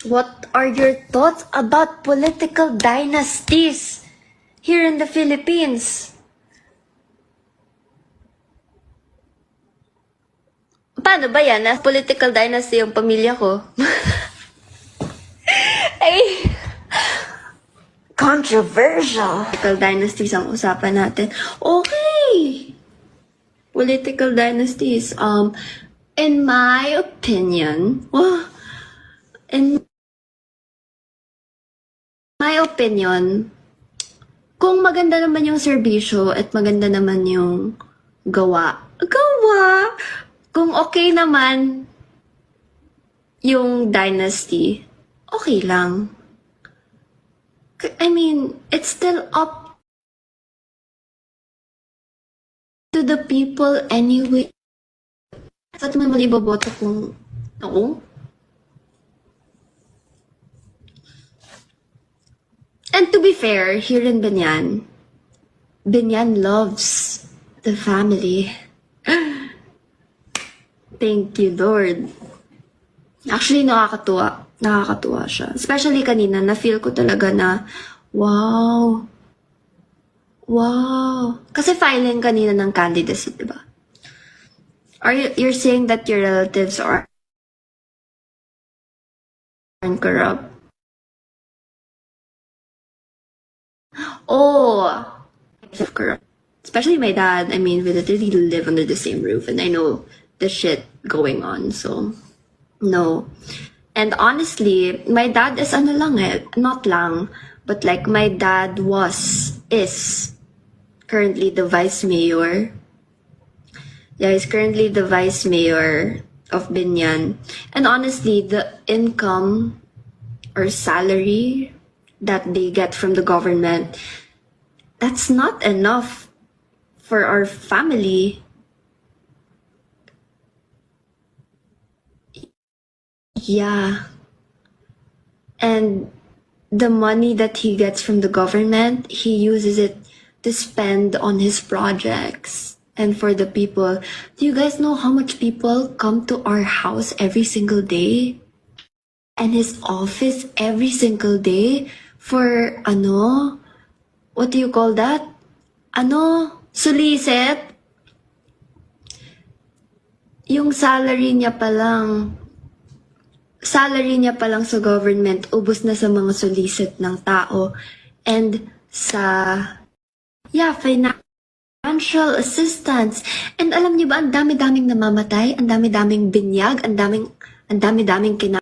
What are your thoughts about political dynasties here in the Philippines? Paano ba yan? Na political dynasty yung pamilya ko? Ay, controversial. Political dynasties ang usapan natin. Okay. Political dynasties. Um, in my opinion, oh, in my opinion, kung maganda naman yung serbisyo at maganda naman yung gawa, gawa! Kung okay naman yung dynasty, okay lang. I mean, it's still up to the people anyway. Ba't mo naman iboboto kung oo? And to be fair, here in Banyan, Banyan loves the family. Thank you, Lord. Actually, nakakatuwa. Nakakatuwa siya. Especially kanina, na-feel ko talaga na, wow. Wow. Kasi filing kanina ng candidacy, di ba? Are you, you're saying that your relatives are aren't corrupt? Oh, of corrupt. Especially my dad. I mean, we literally live under the same roof, and I know the shit going on. So, no. And honestly, my dad is ano lang eh, not lang, but like my dad was, is currently the vice mayor. Yeah, he's currently the vice mayor of Binyan. And honestly, the income or salary that they get from the government, that's not enough for our family. Yeah. And the money that he gets from the government, he uses it to spend on his projects and for the people. Do you guys know how much people come to our house every single day? And his office every single day for ano? What do you call that? Ano? Suliset? Yung salary niya pa lang, salary niya pa lang sa government, ubos na sa mga solicit ng tao. And sa, yeah, financial assistance. And alam niyo ba, ang dami-daming namamatay, ang dami-daming binyag, ang daming, ang dami-daming kina